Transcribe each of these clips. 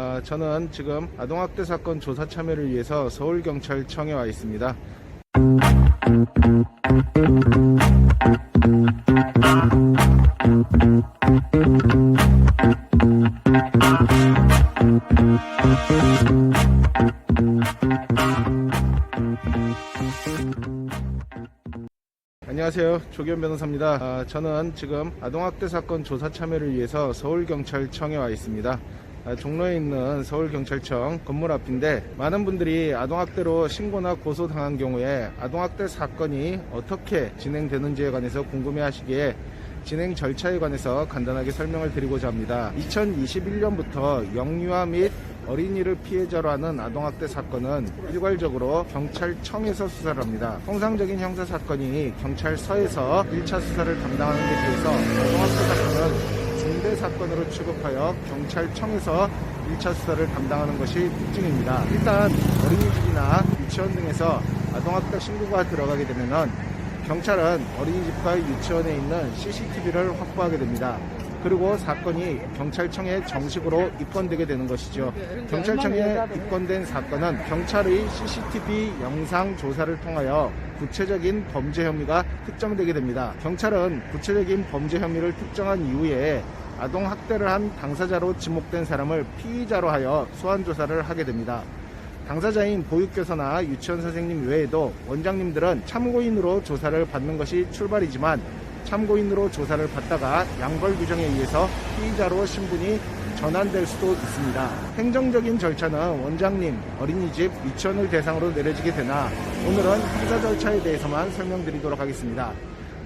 아, 저는 지금 아동학대 사건 조사 참여를 위해서 서울경찰청에 와 있습니다. 안녕하세요. 조기현 변호사입니다. 아, 저는 지금 아동학대 사건 조사 참여를 위해서 서울경찰청에 와 있습니다. 아, 종로에 있는 서울경찰청 건물 앞인데 많은 분들이 아동학대로 신고나 고소당한 경우에 아동학대 사건이 어떻게 진행되는지에 관해서 궁금해 하시기에 진행 절차에 관해서 간단하게 설명을 드리고자 합니다. 2021년부터 영유아 및 어린이를 피해자로 하는 아동학대 사건은 일괄적으로 경찰청에서 수사를 합니다. 통상적인 형사 사건이 경찰서에서 1차 수사를 담당하는 데 비해서 아동학대 사건은 중대 사건으로 취급하여 경찰청에서 1차 수사를 담당하는 것이 특징입니다. 일단 어린이집이나 유치원 등에서 아동학대 신고가 들어가게 되면은 경찰은 어린이집과 유치원에 있는 CCTV를 확보하게 됩니다. 그리고 사건이 경찰청에 정식으로 입건되게 되는 것이죠. 경찰청에 입건된 사건은 경찰의 CCTV 영상 조사를 통하여 구체적인 범죄 혐의가 특정되게 됩니다. 경찰은 구체적인 범죄 혐의를 특정한 이후에 아동 학대를 한 당사자로 지목된 사람을 피의자로 하여 소환 조사를 하게 됩니다. 당사자인 보육교사나 유치원 선생님 외에도 원장님들은 참고인으로 조사를 받는 것이 출발이지만 참고인으로 조사를 받다가 양벌 규정에 의해서 피의자로 신분이 전환될 수도 있습니다. 행정적인 절차는 원장님, 어린이집, 유치원을 대상으로 내려지게 되나 오늘은 형사 절차에 대해서만 설명드리도록 하겠습니다.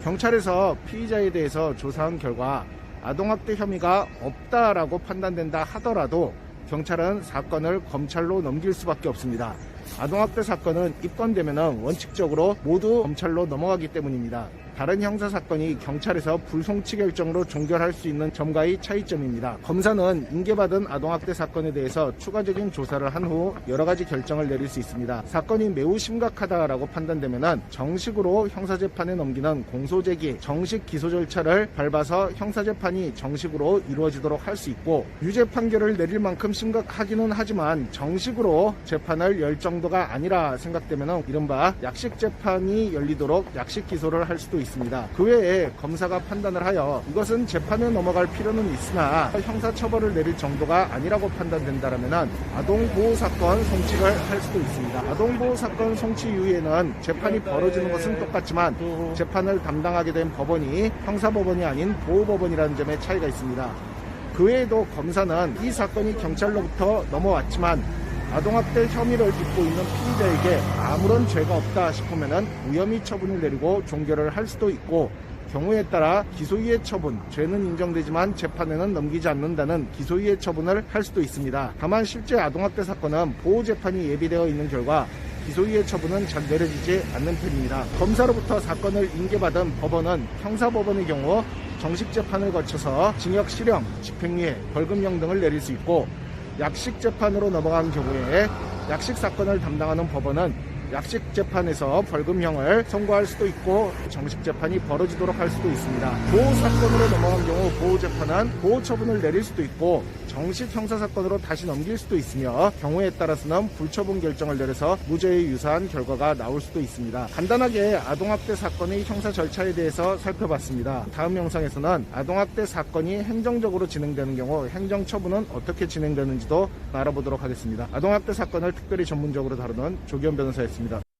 경찰에서 피의자에 대해서 조사한 결과 아동학대 혐의가 없다라고 판단된다 하더라도 경찰은 사건을 검찰로 넘길 수밖에 없습니다. 아동학대 사건은 입건되면 원칙적으로 모두 검찰로 넘어가기 때문입니다. 다른 형사 사건이 경찰에서 불송치 결정으로 종결할 수 있는 점과의 차이점입니다. 검사는 인계받은 아동학대 사건에 대해서 추가적인 조사를 한 후 여러 가지 결정을 내릴 수 있습니다. 사건이 매우 심각하다라고 판단되면 정식으로 형사재판에 넘기는 공소제기, 정식 기소 절차를 밟아서 형사재판이 정식으로 이루어지도록 할 수 있고 유죄 판결을 내릴 만큼 심각하기는 하지만 정식으로 재판을 열 정도가 아니라 생각되면 이른바 약식 재판이 열리도록 약식 기소를 할 수도 있습니다. 그 외에 검사가 판단을 하여 이것은 재판에 넘어갈 필요는 있으나 형사 처벌을 내릴 정도가 아니라고 판단된다면 아동보호 사건 송치를 할 수도 있습니다. 아동보호 사건 송치 이후에는 재판이 벌어지는 것은 똑같지만 재판을 담당하게 된 법원이 형사법원이 아닌 보호법원이라는 점에 차이가 있습니다. 그 외에도 검사는 이 사건이 경찰로부터 넘어왔지만 아동학대 혐의를 딛고 있는 피의자에게 아무런 죄가 없다 싶으면 무혐의 처분을 내리고 종결을 할 수도 있고 경우에 따라 기소유예 처분, 죄는 인정되지만 재판에는 넘기지 않는다는 기소유예 처분을 할 수도 있습니다. 다만 실제 아동학대 사건은 보호재판이 예비되어 있는 결과 기소유예 처분은 잘 내려지지 않는 편입니다. 검사로부터 사건을 인계받은 법원은 형사법원의 경우 정식 재판을 거쳐서 징역 실형, 집행유예, 벌금형 등을 내릴 수 있고 약식 재판으로 넘어간 경우에 약식 사건을 담당하는 법원은 약식 재판에서 벌금형을 선고할 수도 있고 정식 재판이 벌어지도록 할 수도 있습니다. 보호 사건으로 넘어간 경우 보호 재판은 보호 처분을 내릴 수도 있고 정식 형사 사건으로 다시 넘길 수도 있으며 경우에 따라서는 불처분 결정을 내려서 무죄에 유사한 결과가 나올 수도 있습니다. 간단하게 아동학대 사건의 형사 절차에 대해서 살펴봤습니다. 다음 영상에서는 아동학대 사건이 행정적으로 진행되는 경우 행정처분은 어떻게 진행되는지도 알아보도록 하겠습니다. 아동학대 사건을 특별히 전문적으로 다루는 조기현 변호사였 습니다.